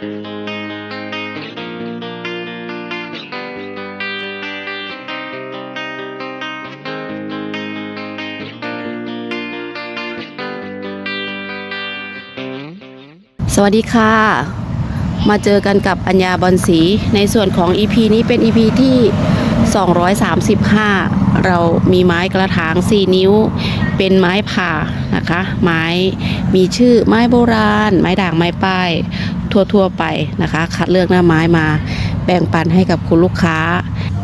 สวัสดีค่ะ มาเจอกันกับอัญญาบอลสี ในส่วนของ EP นี้เป็น EP ที่ 235 เรามีไม้กระถาง 4 นิ้ว เป็นไม้ผ่านะคะ ไม้มีชื่อไม้โบราณ ไม้ด่างไม้ป้าย ทั่ว ๆ ไปนะคะ คัดเลือกหน้าไม้มา แบ่งปันให้กับคุณลูกค้า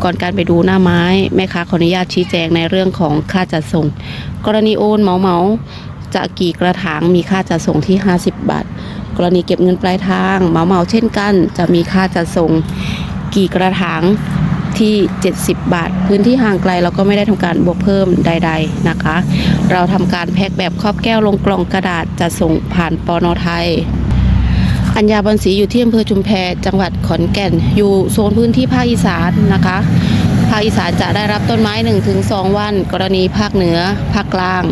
ก่อนการไปดูหน้าไม้แม่ค้าขออนุญาตชี้แจงในเรื่องของค่าจัดส่ง กรณีโอนเหมาเหมาจะกี่กระถางมีค่าจัดส่งที่ 50 บาท กรณีเก็บเงินปลายทางเหมาเหมาเช่นกัน จะมีค่าจัดส่งกี่กระถางที่ 70 บาท พื้นที่ห่างไกลเราก็ไม่ได้ทำการบวกเพิ่มใด ๆนะคะ เราทำการแพ็คแบบครอบแก้วลงกล่องกระดาษจัดส่งผ่านปอนอไทย อัญญาบันศรีอยู่ที่อำเภอชุมแพจังหวัดขอนแก่น อยู่โซนพื้นที่ภาคอีสานนะคะ ภาคอีสานจะได้รับต้นไม้ 1-2 วัน กรณีภาคเหนือ ภาคกลาง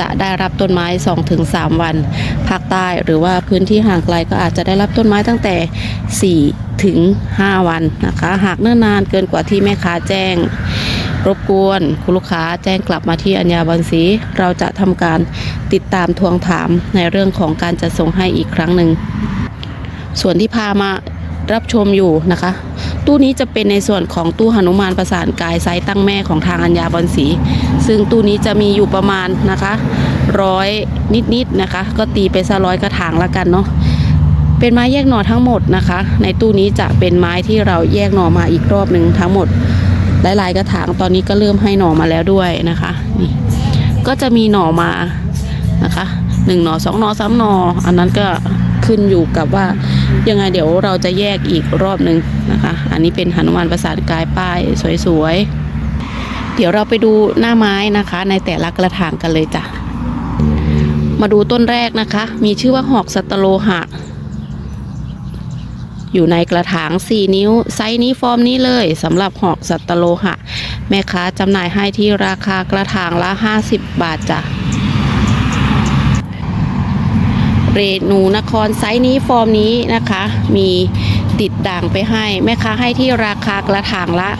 จะได้รับต้นไม้ 2-3 วัน ภาคใต้หรือว่าพื้นที่ห่างไกลก็อาจจะได้รับต้นไม้ตั้งแต่ 4 ถึง 5 วันนะคะ หากเนิ่นนานเกินกว่าที่แม่ค้าแจ้งรบกวนคุณลูกค้าแจ้งกลับมาที่อัญญาบันสีเราจะทำการติดตามทวงถามในเรื่องของการจัดส่งให้อีกครั้งหนึ่ง ส่วนที่พามารับชมอยู่นะคะ ตู้นี้จะเป็นในส่วนของตู้หนุมานประสานกายไซส์ตั้งแม่ของทางอัญญาบอลสี ซึ่งตู้นี้จะมีอยู่ประมาณนะคะร้อยนิดๆนะคะ ก็ตีไปซะร้อยกระถางละกันเนาะเป็นไม้แยกหน่อทั้งหมดนะคะ ในตู้นี้จะเป็นไม้ที่เราแยกหน่อมาอีกรอบหนึ่งทั้งหมดหลายๆกระถางตอนนี้ก็เริ่มให้หน่อมาแล้วด้วยนะคะนี่ก็จะมีหน่อมานะคะหนึ่งหน่อสองหน่อสามหน่ออันนั้นก็ ขึ้นอยู่กับว่ายังไงเดี๋ยวเราจะแยกอีกรอบหนึ่งนะคะ อันนี้เป็นหนุมานประสานกายป้ายสวยๆ เดี๋ยวเราไปดูหน้าไม้นะคะ ในแต่ละกระถางกันเลยจ้ะ มาดูต้นแรกนะคะ มีชื่อว่าหอกสัตโลหะ อยู่ในกระถาง 4 นิ้ว ไซส์นี้ฟอร์มนี้เลยสำหรับหอกสัตโลหะ แม่ค้าจำหน่ายให้ที่ราคากระถางละ 50 บาทจ้ะ เรนูนครไซส์นี้ฟอร์มนี้นะคะ มีติดด่างไปให้ แม่ค้าให้ที่ราคากระถางละ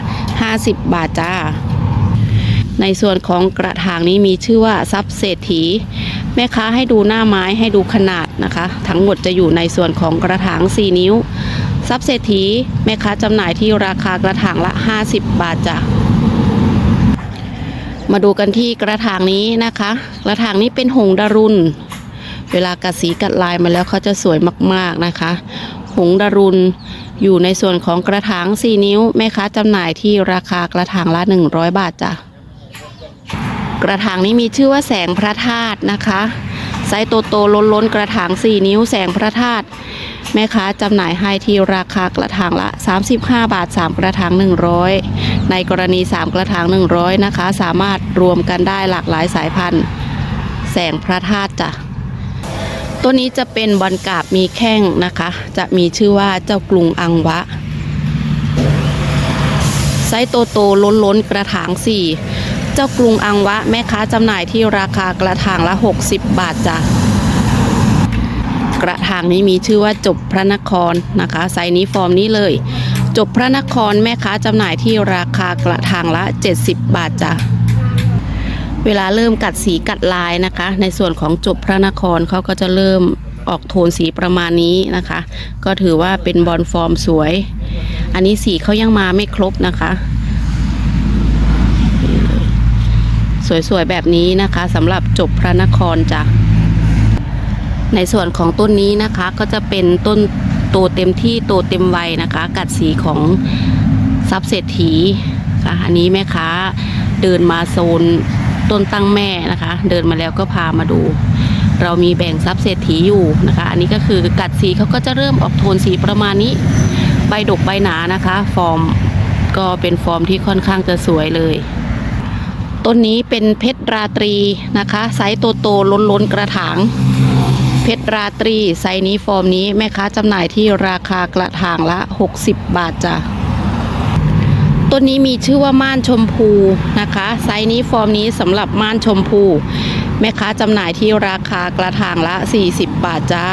50 บาทจ้า ในส่วนของกระถางนี้มีชื่อว่าซับเศรษฐี แม่ค้าให้ดูหน้าไม้ให้ดูขนาดนะคะ ทั้งหมดจะอยู่ในส่วนของกระถาง 4 นิ้วซับเศรษฐีแม่ค้าจำหน่ายที่ราคากระถางละ 50 บาทจ้ะมาดูกันที่กระถางนี้นะคะ กระถางนี้เป็นหงดารุณ เวลากัดสีกัดลายมาแล้วเขาจะสวยมากๆนะคะ หงดารุณอยู่ในส่วนของกระถาง 4 นิ้วแม่ค้าจำหน่ายที่ราคากระถางละ 100 บาทจ้ะกระถางนี้มีชื่อว่าแสงพระธาตุนะคะไซส์โตโตล้นล้นๆกระถาง 4 นิ้วแสงพระธาตุแม่ค้าจำหน่ายให้ที่ราคากระถางละ 35 บาท 3 กระถาง 100 ในกรณี 3 กระถาง 100 นะคะ สามารถรวมกันได้หลากหลายสายพันธุ์ แสงพระธาตุจ้ะ ตัวนี้จะเป็นบอลกาบมีแข้งนะคะ จะมีชื่อว่าเจ้ากรุงอังวะ ไซส์โตโตล้นล้นๆกระถาง4เจ้ากรุงอังวะ แม่ค้าจำหน่ายที่ราคากระถางละ 60 บาทจ้ะกระถางนี้มีชื่อว่าจบพระนครนะคะ ไซส์นี้ฟอร์มนี้เลย จบพระนครแม่ค้าจำหน่ายที่ราคากระถางละ 70 บาทจ้ะ เวลาเริ่มกัดสีกัดลายนะคะ ในส่วนของจบพระนครเขาก็จะเริ่มออกโทนสีประมาณนี้นะคะ ก็ถือว่าเป็นบอลฟอร์มสวย อันนี้สีเขายังมาไม่ครบนะคะ สวยๆแบบนี้นะคะสำหรับจบพระนครจ้ะในส่วนของต้นนี้นะคะก็จะเป็นต้นโตเต็มที่โตเต็มวัยนะคะ กัดสีของทรัพย์เศรษฐีค่ะอันนี้แม่ค้าเดินมาโซน ต้นตั้งแม่นะคะ เดินมาแล้วก็พามาดู เรามีแบ่งทรัพย์เศรษฐีอยู่นะคะ อันนี้ก็คือกัดสีเขาก็จะเริ่มออกโทนสีประมาณนี้ ใบดกใบหนานะคะ ฟอร์มก็เป็นฟอร์มที่ค่อนข้างจะสวยเลย ต้นนี้เป็นเพชรราตรีนะคะไซส์โตโตล้นล้นๆกระถางเพชรราตรีไซส์นี้ฟอร์มนี้แม่ค้าจำหน่ายที่ราคากระถางละ 60 บาทจ้ะ ต้นนี้มีชื่อว่าม่านชมพูนะคะ ไซส์นี้ฟอร์มนี้สำหรับม่านชมพู แม่ค้าจำหน่ายที่ราคากระถางละ 40 บาทจ้า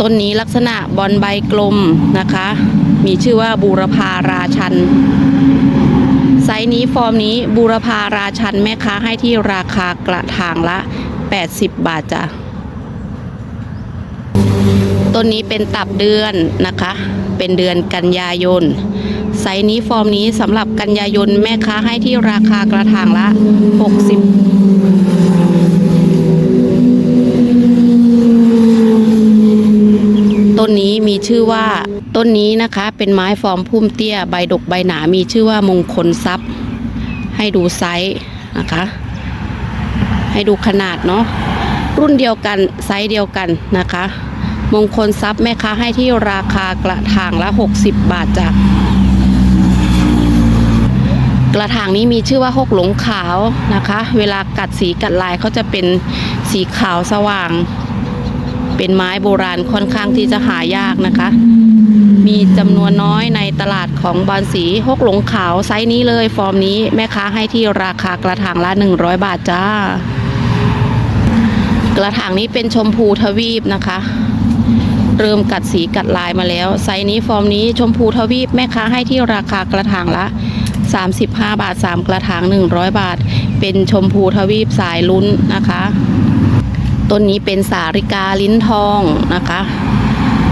ต้นนี้ลักษณะบอลใบกลมนะคะ มีชื่อว่าบูรพาราชัน ไซส์นี้ฟอร์มนี้บูรพาราชันแม่ค้าให้ที่ราคากระถางละ 80 บาทจ้ะต้นนี้เป็นตับเดือนนะคะ เป็นเดือนกันยายนไซส์นี้ฟอร์มนี้สำหรับกันยายนแม่ค้าให้ที่ราคากระถางละ 60 ต้นนี้มีชื่อว่าต้นนี้นะคะเป็นไม้ฟอร์มพุ่มเตี้ยใบดกใบหนามีชื่อว่ามงคลทรัพย์ ให้ดูไซส์นะคะ ให้ดูขนาดเนาะรุ่นเดียวกันไซส์เดียวกันนะคะ มงคลทรัพย์แม่ค้าให้ที่ราคากระถางละ 60 บาทจ้ะกระถางนี้มีชื่อว่าหกหลงขาวนะคะ เวลากัดสีกัดลายเขาจะเป็นสีขาวสว่าง เป็นไม้โบราณค่อนข้างที่จะหายากนะคะ มีจำนวนน้อยในตลาดของบอนสีหกหลงขาวไซส์นี้เลย ฟอร์มนี้แม่ค้าให้ที่ราคากระถางละ 100 บาทจ้า กระถางนี้เป็นชมพูทวีปนะคะ เริ่มกัดสีกัดลายมาแล้วไซส์นี้ฟอร์มนี้ชมพูทวีปแม่ค้าให้ที่ราคากระถางละ 35 บาท 3 กระถาง 100 บาท เป็นชมพูทวีปสายลุ้นนะคะต้นนี้เป็นสาริกาลิ้นทองนะคะ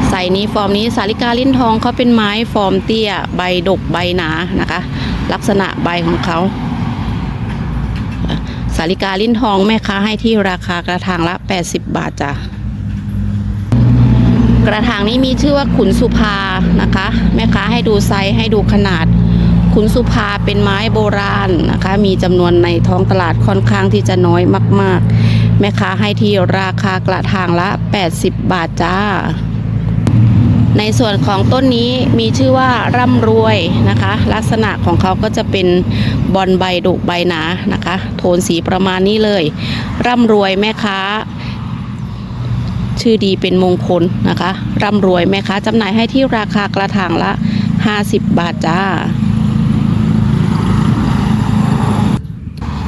ใส่นี้ฟอร์มนี้สาริกาลิ้นทองเขาเป็นไม้ฟอร์มเตี้ย ใบดกใบหนานะคะ ลักษณะใบของเขาสาริกาลิ้นทองแม่ค้าให้ที่ราคากระถางละ 80 บาทจ้ะ กระถางนี้มีชื่อว่าขุนสุภานะคะ แม่ค้าให้ดูไซส์ให้ดูขนาด ขุนสุภาเป็นไม้โบราณนะคะ มีจำนวนในท้องตลาดค่อนข้างที่จะน้อยมาก ๆ แม่ค้าให้ที่ราคากระถางละ 80 บาทจ้า ในส่วนของต้นนี้มีชื่อว่าร่ำรวยนะคะ ลักษณะของเขาก็จะเป็นบอลใบดุใบหนานะคะ โทนสีประมาณนี้เลย ร่ำรวยแม่ค้า ชื่อดีเป็นมงคลนะคะร่ำรวยแม่ค้าจำหน่ายให้ที่ราคากระถางละ 50 บาทจ้า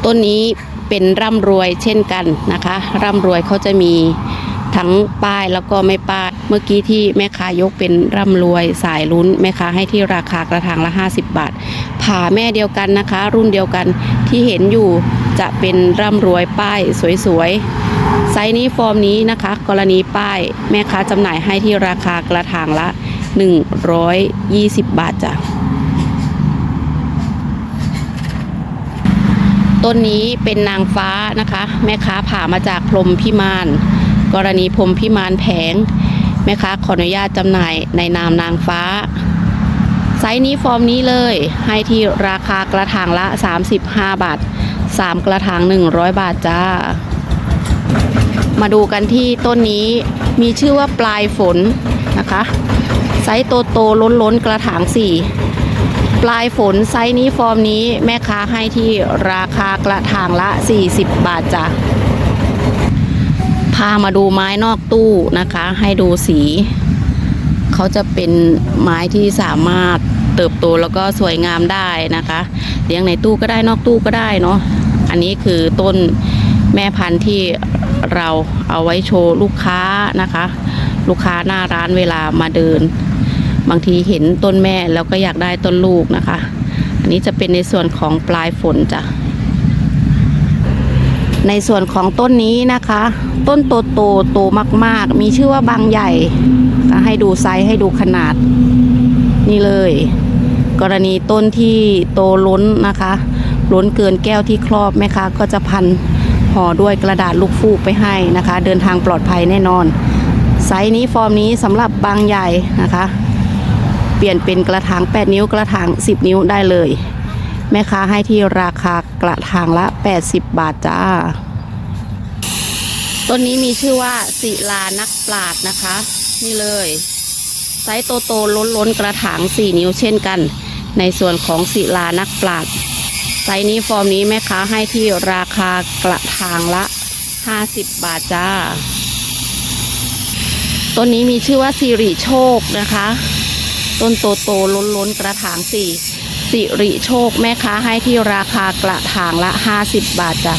ต้นนี้เป็นร่ำรวยเช่นกันนะคะ ร่ำรวยเขาจะมีทั้งป้ายแล้วก็ไม่ป้าย เมื่อกี้ที่แม่ค้ายกเป็นร่ำรวยสายลุ้นแม่ค้าให้ที่ราคากระถางละ 50 บาท ผ่าแม่เดียวกันนะคะ รุ่นเดียวกันที่เห็นอยู่จะเป็นร่ำรวยป้ายสวยๆ ไซส์นี้ฟอร์มนี้นะคะ กรณีป้ายแม่ค้าจำหน่ายให้ที่ราคากระถางละ 120 บาทจ้ะต้นนี้เป็นนางฟ้านะคะ แม่ค้าผ่ามาจากพรมพิมาน กรณีพรมพิมานแผง แม่ค้าขออนุญาตจำหน่ายในนามนางฟ้า ไซส์นี้ฟอร์มนี้เลย ให้ที่ราคากระถางละ 35 บาท 3 กระถาง 100 บาทจ้า มาดูกันที่ต้นนี้มีชื่อว่าปลายฝนนะคะ ไซส์โตโตล้นล้นๆกระถาง4ปลายฝนไซส์นี้ฟอร์มนี้แม่ค้าให้ที่ราคากระถางละ 40 บาทจ้ะพามาดูไม้นอกตู้นะคะ ให้ดูสี เขาจะเป็นไม้ที่สามารถเติบโตแล้วก็สวยงามได้นะคะเลี้ยงในตู้ก็ได้นอกตู้ก็ได้เนาะอันนี้คือต้นแม่พันธุ์ที่ เราเอาไว้โชว์ลูกค้านะคะ ลูกค้าหน้าร้านเวลามาเดิน บางทีเห็นต้นแม่แล้วก็อยากได้ต้นลูกนะคะ อันนี้จะเป็นในส่วนของปลายฝนจ้ะในส่วนของต้นนี้นะคะ ต้นโตโตโตมาก ๆ มีชื่อว่าบางใหญ่ก็ให้ดูไซส์ให้ดูขนาด นี่เลย กรณีต้นที่โตล้นนะคะ ล้นเกินแก้วที่ครอบแม่ค้าก็จะพัน ห่อด้วยกระดาษลูกฟูกไปให้นะคะ เดินทางปลอดภัยแน่นอนไซส์นี้ฟอร์มนี้สำหรับบางใหญ่นะคะ เปลี่ยนเป็นกระถาง 8 นิ้วกระถาง 10 นิ้วได้เลย แม่ค้าให้ที่ราคากระถางละ 80 บาทจ้า ต้นนี้มีชื่อว่าศิลานักปราดนะคะ นี่เลย ไซส์โตโตล้นล้นกระถาง 4 นิ้วเช่นกัน ในส่วนของศิลานักปราด ไซส์นี้ฟอร์มนี้แม่ค้าให้ที่ราคากระถางละ 50 บาทจ้า ต้นนี้มีชื่อว่าสิริโชคนะคะ ต้นโตโตล้นล้นๆกระถางสี่สิริโชคแม่ค้าให้ที่ราคากระถางละ 50 บาทจ้ะ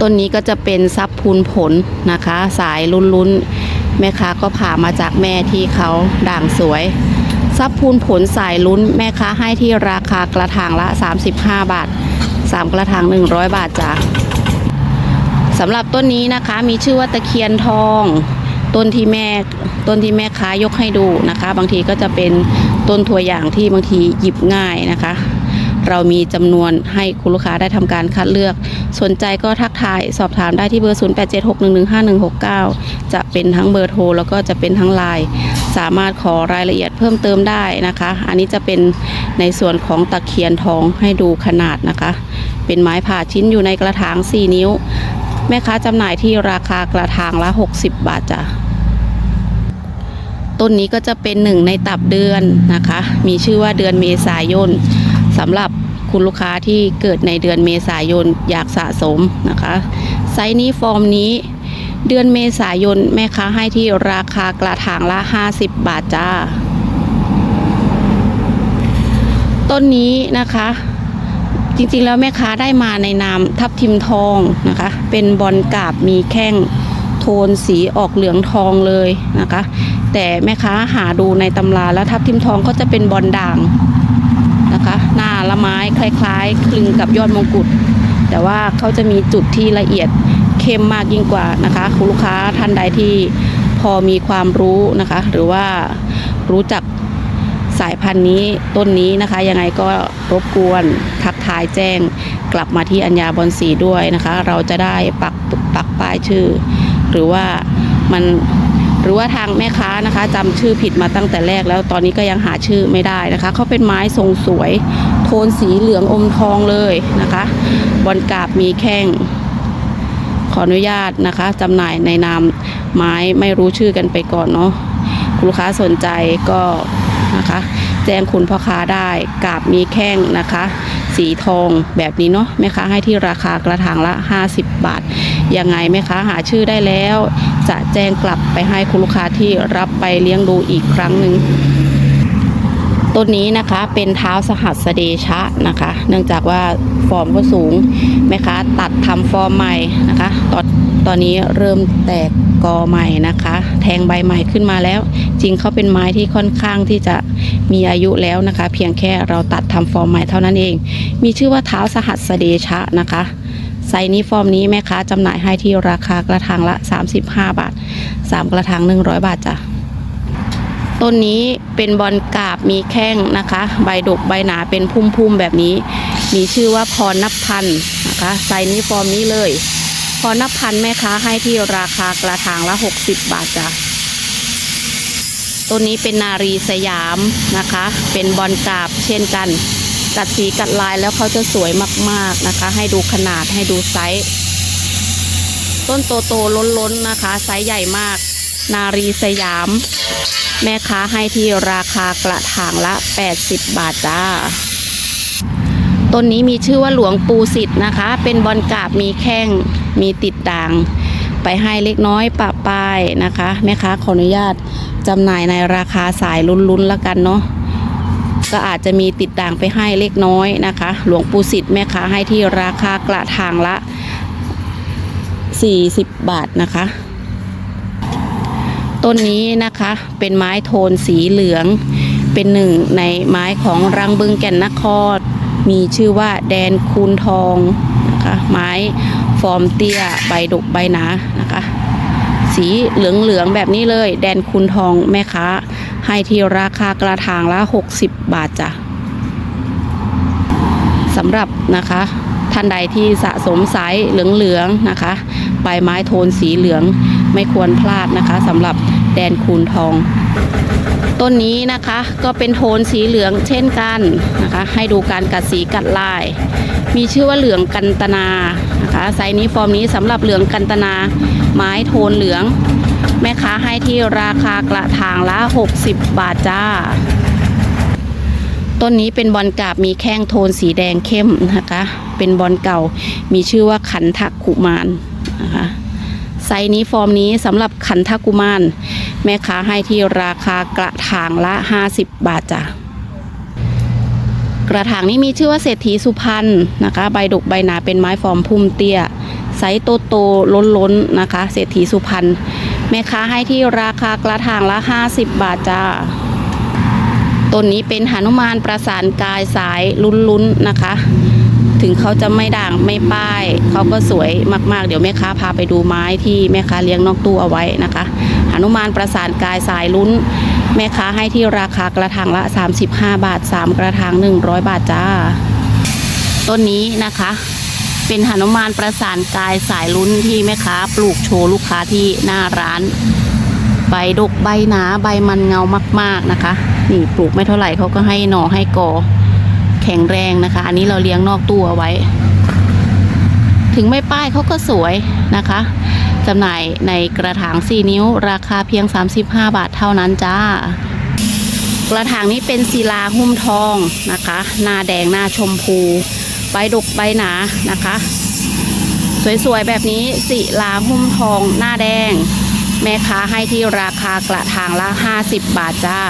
ต้นนี้ก็จะเป็นซับพูนผลนะคะ สายลุ้นๆ แม่ค้าก็ผ่ามาจากแม่ที่เขาด่างสวย ซับพูนผลสายลุ้นแม่ค้าให้ที่ราคากระถางละ 35 บาท 3 กระถาง 100 บาทจ้ะสำหรับต้นนี้นะคะมีชื่อว่าตะเคียนทอง ต้นที่แม่ต้นที่แม่ค้ายกให้ดูนะคะ บางทีก็จะเป็นต้นตัวอย่างที่บางทีหยิบง่ายนะคะ เรามีจำนวนให้คุณลูกค้าได้ทำการคัดเลือก สนใจก็ทักทายสอบถามได้ที่เบอร์ 0876115169 จะเป็นทั้งเบอร์โทรแล้วก็จะเป็นทั้งไลน์สามารถขอรายละเอียดเพิ่มเติมได้นะคะ อันนี้จะเป็นในส่วนของตะเคียนทองให้ดูขนาดนะคะ เป็นไม้ผ่าชิ้นอยู่ในกระถาง 4 นิ้ว แม่ค้าจำหน่ายที่ราคากระถางละ 60 บาทจ้ะต้นนี้ก็จะเป็นหนึ่งในตับเดือนนะคะ มีชื่อว่าเดือนเมษายนสำหรับ คุณลูกค้าที่เกิดในเดือนเมษายนอยากสะสมนะคะ ไซส์นี้ฟอร์มนี้เดือนเมษายนแม่ค้าให้ที่ราคากระถางละ 50 บาทจ้า ต้นนี้นะคะ จริงๆแล้วแม่ค้าได้มาในนามทับทิมทองนะคะ เป็นบอลกาบมีแข้งโทนสีออกเหลืองทองเลยนะคะ แต่แม่ค้าหาดูในตำราแล้วทับทิมทองก็จะเป็นบอลด่าง นะคะ หน้าละไม้คล้ายๆ คลึงกับยอดมงกุฎแต่ว่าเขาจะมีจุดที่ละเอียดเข้มมากยิ่งกว่านะคะ คุณลูกค้าท่านใดที่พอมีความรู้นะคะ หรือว่ารู้จักสายพันธุ์นี้ต้นนี้นะคะ ยังไงก็รบกวนทักทายแจ้งกลับมาที่อัญญาบอลสีด้วยนะคะ เราจะได้ปักปักป้ายชื่อ หรือว่ามัน หรือว่าทางแม่ค้านะคะจำชื่อผิดมาตั้งแต่แรกแล้วตอนนี้ก็ยังหาชื่อไม่ได้นะคะเขาเป็นไม้ทรงสวย โทนสีเหลืองอมทองเลยนะคะบอลกาบมีแข้งขออนุญาตนะคะจำหน่ายในนามไม้ไม่รู้ชื่อกันไปก่อนเนาะคุณลูกค้าสนใจก็นะคะ แจ้งคุณพ่อค้าได้กาบมีแข้งนะคะ สีทองแบบนี้เนาะแม่ค้าให้ที่ราคากระถางละ 50 บาท ยังไงแม่ค้าหาชื่อได้แล้ว จะแจ้งกลับไปให้คุณลูกค้าที่รับไปเลี้ยงดูอีกครั้งหนึ่งต้นนี้นะคะเป็นเท้าสหัสเดชะนะคะ เนื่องจากว่าฟอร์มก็สูงแม่ค้าตัดทำฟอร์มใหม่นะคะ ตอนตอนนี้เริ่มแตก กอใหม่นะคะ แทงใบใหม่ขึ้นมาแล้ว จริงเขาเป็นไม้ที่ค่อนข้างที่จะมีอายุแล้วนะคะ เพียงแค่เราตัดทำฟอร์มใหม่เท่านั้นเอง มีชื่อว่าเท้าสหัสเดชะนะคะไซนี้ฟอร์มนี้แม่ค้าจำหน่ายให้ที่ราคากระถางละ 35 บาท 3 กระถาง100 บาทจ้ะต้นนี้เป็นบอลกาบมีแข้งนะคะ ใบดกใบหนาเป็นพุ่มๆแบบนี้ มีชื่อว่าพรนับพันนะคะไซนี้ฟอร์มนี้เลย พรนับพันแม่ค้าให้ที่ราคากระถางละ 60 บาทจ้ะต้นนี้เป็นนารีสยามนะคะ เป็นบอลกาบเช่นกัน กัดสีกัดลายแล้วเขาจะสวยมากๆนะคะ ให้ดูขนาดให้ดูไซส์ ต้นโตโตๆล้นๆนะคะ ไซส์ใหญ่มาก นารีสยาม แม่ค้าให้ที่ราคากระถางละ 80 บาทจ้าต้นนี้มีชื่อว่าหลวงปูสิทธ์นะคะ เป็นบอลกาบมีแข้ง มีติดด่างไปให้เล็กน้อยปะป้ายนะคะแม่ค้าขออนุญาตจำหน่ายในราคาสายลุ้นๆแล้วกันเนาะก็อาจจะมีติดด่างไปให้เล็กน้อยนะคะ หลวงปู่สิทธิ์แม่ค้าให้ที่ราคากระถางละ 40 บาทนะคะ ต้นนี้นะคะเป็นไม้โทนสีเหลือง เป็นหนึ่งในไม้ของรังบึงแก่นนคร มีชื่อว่าแดนคูนทองนะคะไม้ ฟอร์มเตี้ยใบดกใบหนานะคะ สีเหลืองๆแบบนี้เลย แดนคุณทองแม่ค้า ให้ที่ราคากระถางละ 60 บาทจ้ะสำหรับนะคะท่านใดที่สะสมสายเหลืองๆนะคะ ใบไม้โทนสีเหลืองไม่ควรพลาดนะคะสำหรับ แดนคูนทอง ต้นนี้นะคะก็เป็นโทนสีเหลืองเช่นกันนะคะ ให้ดูการกัดสีกัดลาย มีชื่อว่าเหลืองกันตนานะคะไซส์นี้ฟอร์มนี้สำหรับเหลืองกันตนา ไม้โทนเหลือง แม่ค้าให้ที่ราคากระถางละ 60 บาทจ้าต้นนี้เป็นบอลกาบมีแข้งโทนสีแดงเข้มนะคะ เป็นบอลเก่ามีชื่อว่าขันทักกุมารนะคะไซนี้ฟอร์มนี้สำหรับขันทักกุมาร แม่ค้าให้ที่ราคากระถางละ 50 บาทจ้ะกระถางนี้มีชื่อว่าเศรษฐีสุพรรณนะคะ ใบดกใบหนาเป็นไม้ฟอร์มพุ่มเตี้ยไซส์โตโตล้นล้นๆนะคะ เศรษฐีสุพรรณแม่ค้าให้ที่ราคากระถางละ 50 บาทจ้าต้นนี้เป็นหนุมานประสานกายสายลุ้นๆนะคะ ถึงเขาจะไม่ด่างไม่ป้าย เขาก็สวยมากๆ เดี๋ยวแม่ค้าพาไปดูไม้ที่แม่ค้าเลี้ยงนอกตู้เอาไว้นะคะหนุมานประสานกายสายลุ้น แม่ค้าให้ที่ราคากระถางละ 35 บาท 3 กระถาง 100 บาทจ้า ต้นนี้นะคะ เป็นหนุมานประสานกายสายลุ้นที่แม่ค้าปลูกโชว์ลูกค้าที่หน้าร้านใบดกใบหนาใบมันเงามาก ๆนะคะ นี่ปลูกไม่เท่าไหร่เขาก็ให้หน่อให้กอ แข็งแรงนะคะ อันนี้เราเลี้ยงนอกตู้เอาไว้ ถึงไม่ป้ายเขาก็สวยนะคะจำหน่ายในกระถาง 4 นิ้ว ราคาเพียง 35 บาทเท่านั้นจ้า กระถางนี้เป็นศิลาหุ้มทองนะคะ หน้าแดงหน้าชมพู ใบดกใบหนานะคะ สวยๆ แบบนี้ศิลาหุ้มทอง หน้าแดง แม่ค้าให้ที่ราคากระถางละ 50 บาทจ้า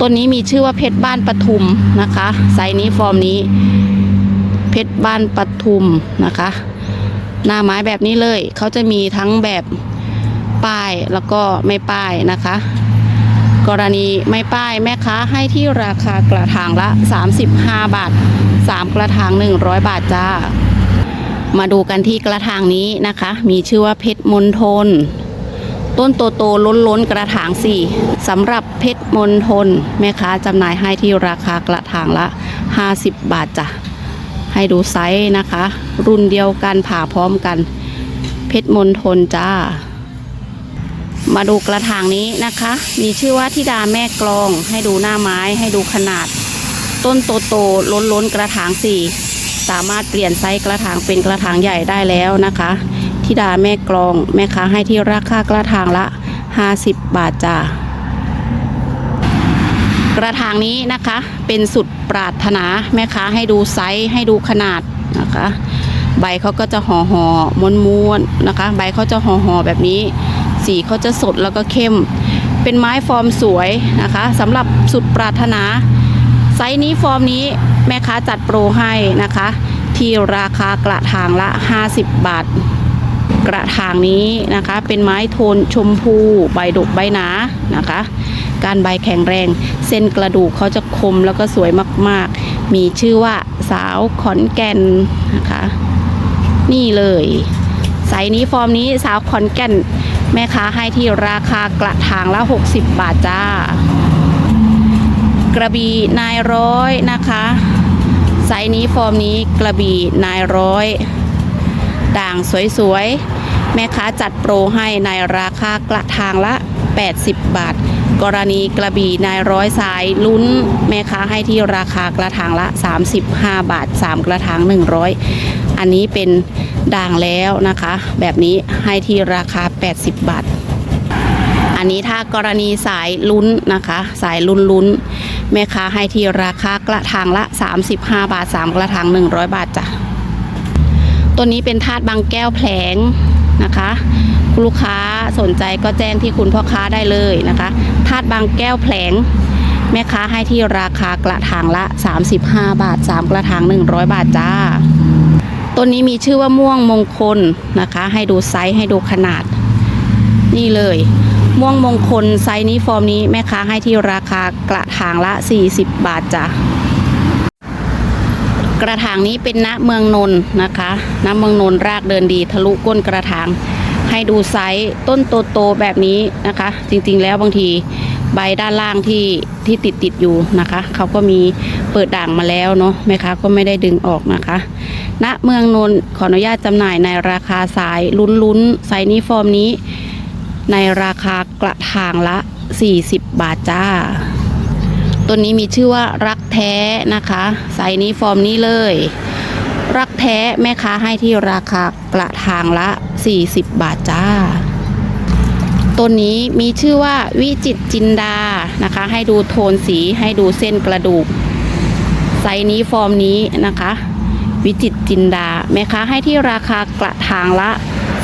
ต้นนี้มีชื่อว่าเพชรบ้านปทุมนะคะไซส์นี้ฟอร์มนี้ เพชรบ้านปทุมนะคะ หน้าไม้แบบนี้เลยเขาจะมีทั้งแบบป้ายแล้วก็ไม่ป้ายนะคะ กรณีไม่ป้ายแม่ค้าให้ที่ราคากระถางละ 35 บาท 3 กระถาง 100 บาทจ้ามาดูกันที่กระถางนี้นะคะ มีชื่อว่าเพชรมณฑล ต้นโตโตล้นล้นๆกระถางสี่สำหรับเพชรมณฑลแม่ค้าจำหน่ายให้ที่ราคากระถางละ 50 บาทจ้ะให้ดูไซส์นะคะ รุ่นเดียวกันผ่าพร้อมกัน เพชรมณฑลจ้า มาดูกระถางนี้นะคะ มีชื่อว่าธิดาแม่กลอง ให้ดูหน้าไม้ให้ดูขนาด ต้นโตโตล้นล้นๆกระถางสี่สามารถเปลี่ยนไซส์กระถางเป็นกระถางใหญ่ได้แล้วนะคะ ธิดาแม่กลอง แม่ค้าให้ที่ราคากระถางละ 50 บาทจ้ากระถางนี้นะคะเป็นสุดปรารถนาแม่ค้าให้ดูไซส์ให้ดูขนาดนะคะ ใบเขาก็จะห่อห่อม้วนม้วนนะคะ ใบเขาจะห่อห่อแบบนี้ สีเขาจะสดแล้วก็เข้ม เป็นไม้ฟอร์มสวยนะคะสำหรับสุดปรารถนาไซส์นี้ฟอร์มนี้แม่ค้าจัดโปรให้นะคะ ที่ราคากระถางละ 50 บาท กระถางนี้นะคะ เป็นไม้โทนชมพูใบดกใบหนานะคะ การใบแข็งแรง เส้นกระดูกเขาจะคมแล้วก็สวยมากๆ มีชื่อว่าสาวขอนแก่นนะคะ นี่เลยไซส์นี้ฟอร์มนี้สาวขอนแก่น แม่ค้าให้ที่ราคากระถางละ 60 บาทจ้า กระบี่นายร้อยนะคะ ไซส์นี้ฟอร์มนี้กระบี่นายร้อย ด่างสวยๆ แม่ค้าจัดโปรให้ในราคากระถางละ 80 บาท กรณีกระบี่นายร้อยสายลุ้น แม่ค้าให้ที่ราคากระถางละ 35 บาท 3 กระถาง 100 อันนี้เป็นด่างแล้วนะคะ แบบนี้ให้ที่ราคา 80 บาท อันนี้ถ้ากรณีสายลุ้นนะคะ สายลุ้นลุ้นแม่ค้าให้ที่ราคากระถางละ 35 บาท 3 กระถาง 100 บาทจ้ะ ตัวนี้เป็นธาตุบางแก้วแผลงนะคะคุณลูกค้าสนใจก็แจ้งที่คุณพ่อค้าได้เลยนะคะธาตุบางแก้วแผลง แม่ค้าให้ที่ราคากระถางละ 35 บาท 3 กระถาง 100 บาทจ้าต้นนี้มีชื่อว่าม่วงมงคลนะคะ ให้ดูไซส์ให้ดูขนาด นี่เลย ม่วงมงคลไซส์นี้ฟอร์มนี้แม่ค้าให้ที่ราคากระถางละ 40 บาทจ้ะ กระถางนี้เป็นณเมืองนนท์นะคะณเมืองนนท์รากเดินดี ทะลุก้นกระถาง ให้ดูไซส์ต้นโตๆแบบนี้นะคะ จริงๆแล้วบางทีใบด้านล่างที่ที่ติดติดอยู่นะคะเขาก็มีเปิดด่างมาแล้วเนาะแม่ค้าก็ไม่ได้ดึงออกนะคะ ณเมืองนนท์ขออนุญาตจำหน่ายในราคาสายลุ้นๆไซส์นี้ฟอร์มนี้ ในราคากระถางละ 40 บาทจ้า ตัวนี้มีชื่อว่ารักแท้นะคะไซนี้ฟอร์มนี้เลย รักแท้แม่ค้าให้ที่ราคากระถางละ 40 บาทจ้าตัวนี้มีชื่อว่าวิจิตจินดานะคะ ให้ดูโทนสีให้ดูเส้นกระดูกไซนี้ฟอร์มนี้นะคะ วิจิตจินดาแม่ค้าให้ที่ราคากระถางละ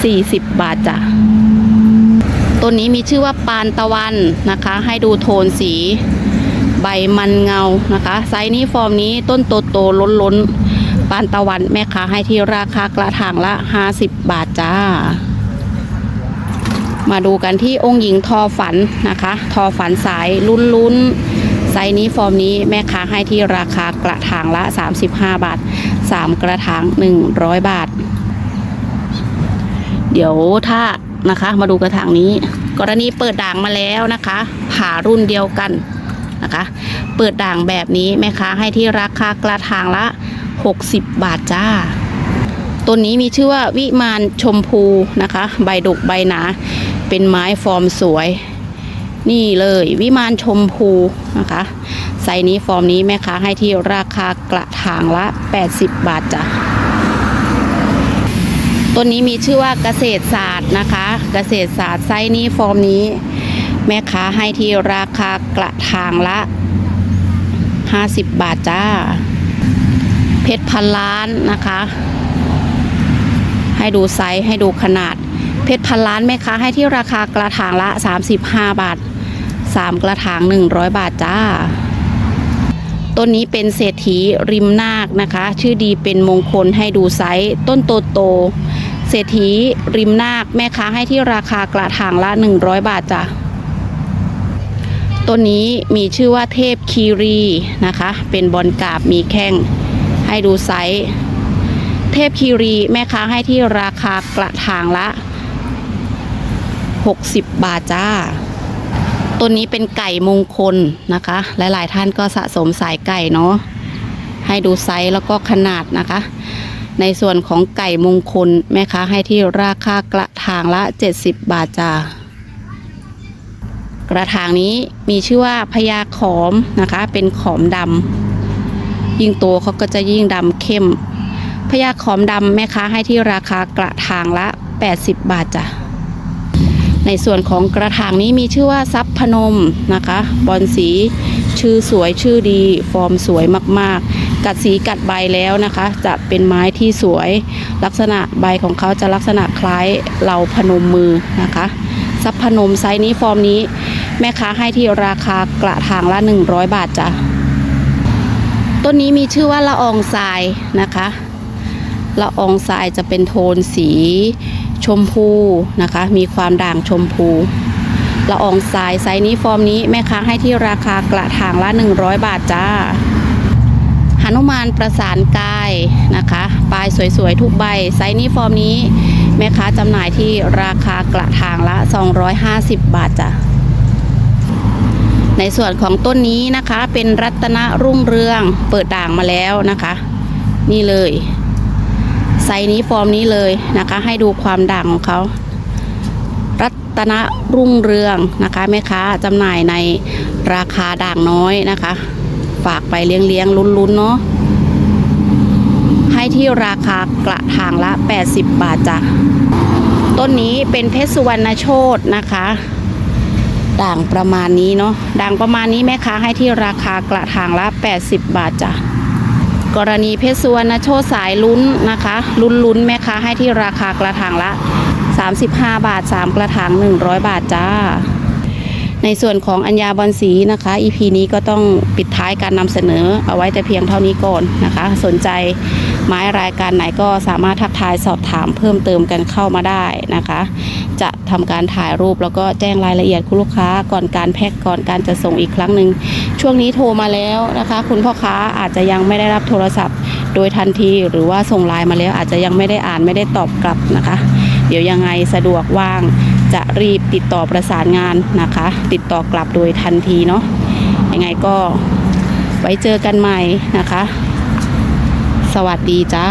40 บาทจ้ะต้นนี้มีชื่อว่าปานตะวันนะคะ ให้ดูโทนสี ใบมันเงานะคะ ไซส์นี้ฟอร์มนี้ต้นโตโตล้นล้นปานตะวันแม่ค้าให้ที่ราคากระถางละ 50 บาทจ้า มาดูกันที่องค์หญิงทอฝันนะคะ ทอฝันสายลุ้นลุ้นไซส์นี้ฟอร์มนี้แม่ค้าให้ที่ราคากระถางละ 35 บาท 3 กระถาง 100 บาท เดี๋ยวถ้านะคะมาดูกระถางนี้ กรณีเปิดด่างมาแล้วนะคะ ผ่ารุ่นเดียวกัน นะคะ เปิดด่างแบบนี้แม่ค้าให้ที่ราคากระถางละ 60 บาทจ้าต้นนี้มีชื่อว่าวิมานชมพูนะคะ ใบดกใบหนา เป็นไม้ฟอร์มสวย นี่เลยวิมานชมพูนะคะไซนี้ฟอร์มนี้แม่ค้าให้ที่ราคากระถางละ 80 บาทจ้ะต้นนี้มีชื่อว่าเกษตรศาสตร์นะคะ เกษตรศาสตร์ไซนี้ฟอร์มนี้ แม่ค้าให้ที่ราคากระถางละ 50 บาทจ้า เพชรพันล้านนะคะ ให้ดูไซส์ให้ดูขนาด เพชรพันล้านแม่ค้าให้ที่ราคากระถางละ 35 บาท 3 กระถาง 100 บาทจ้าต้นนี้เป็นเศรษฐีริมนาคนะคะ ชื่อดีเป็นมงคลให้ดูไซส์ต้นโตโตเศรษฐีริมนาคแม่ค้าให้ที่ราคากระถางละ 100 บาทจ้ะ ต้นนี้มีชื่อว่าเทพคีรีนะคะ เป็นบอลกราบมีแข้งให้ดูไซส์ เทพคีรีแม่ค้าให้ที่ราคากระถางละ 60 บาทจ้าต้นนี้เป็นไก่มงคลนะคะหลายๆท่านก็สะสมสายไก่เนาะให้ดูไซส์แล้วก็ขนาดนะคะ ในส่วนของไก่มงคลแม่ค้าให้ที่ราคากระถางละ 70 บาทจ้า กระถางนี้มีชื่อว่าพญาขอมนะคะ เป็นขอมดำยิ่งโตเขาก็จะยิ่งดำเข้มพญาขอมดำแม่ค้าให้ที่ราคากระถางละ 80 บาทจ้ะในส่วนของกระถางนี้มีชื่อว่าซับพนมนะคะ บอลสีชื่อสวยชื่อดี ฟอร์มสวยมากๆ กัดสีกัดใบแล้วนะคะ จะเป็นไม้ที่สวย ลักษณะใบของเขาจะลักษณะคล้ายเราพนมมือนะคะ ซับพนมไซส์นี้ฟอร์มนี้ แม่ค้าให้ที่ราคากระถางละ 100 บาทจ้ะต้นนี้มีชื่อว่าละอองทรายนะคะละอองทรายจะเป็นโทนสีชมพูนะคะ มีความด่างชมพูละอองทรายไซส์นี้ฟอร์มนี้แม่ค้าให้ที่ราคากระถางละ 100 บาทจ้าหนุมานประสานกายนะคะปลายสวยๆ ทุกใบ ไซส์นี้ฟอร์มนี้ แม่ค้าจำหน่ายที่ราคากระถางละ 250 บาทจ้ะในส่วนของต้นนี้นะคะเป็นรัตนรุ่งเรืองเปิดด่างมาแล้วนะคะ นี่เลยไซส์นี้ฟอร์มนี้เลยนะคะ ให้ดูความด่างของเขารัตนรุ่งเรืองนะคะแม่ค้าจำหน่ายในราคาด่างน้อยนะคะ ฝากไปเลี้ยงเลี้ยงลุ้นๆเนาะ ที่ราคากระถางละ 80 บาทจ้ะต้นนี้เป็นเพชรสุวรรณโชตนะคะ ด่างประมาณนี้เนาะด่างประมาณนี้แม่ค้าให้ที่ราคากระถางละ 80 บาทจ้ะกรณีเพชรสุวรรณโชตสายลุ้นนะคะ ลุ้นลุ้นแม่ค้าให้ที่ราคากระถางละ 35 บาท 3 กระถาง 100 บาทจ้าในส่วนของอัญญาบอลสีนะคะ EP นี้ก็ต้องปิดท้ายการนำเสนอเอาไว้แต่เพียงเท่านี้ก่อนนะคะ สนใจ ไม้รายการไหนก็สามารถทักทายสอบถามเพิ่มเติมกันเข้ามาได้นะคะ จะทำการถ่ายรูปแล้วก็แจ้งรายละเอียดคุณลูกค้าก่อนการแพ็คก่อนการจะส่งอีกครั้งหนึ่งช่วงนี้โทรมาแล้วนะคะ คุณพ่อค้าอาจจะยังไม่ได้รับโทรศัพท์ โดยทันทีหรือว่าส่งไลน์มาแล้วอาจจะยังไม่ได้อ่านไม่ได้ตอบกลับนะคะ เดี๋ยวยังไงสะดวกว่างจะรีบติดต่อประสานงานนะคะ ติดต่อกลับโดยทันทีเนาะยังไงก็ไว้เจอกันใหม่นะคะ สวัสดีจ้า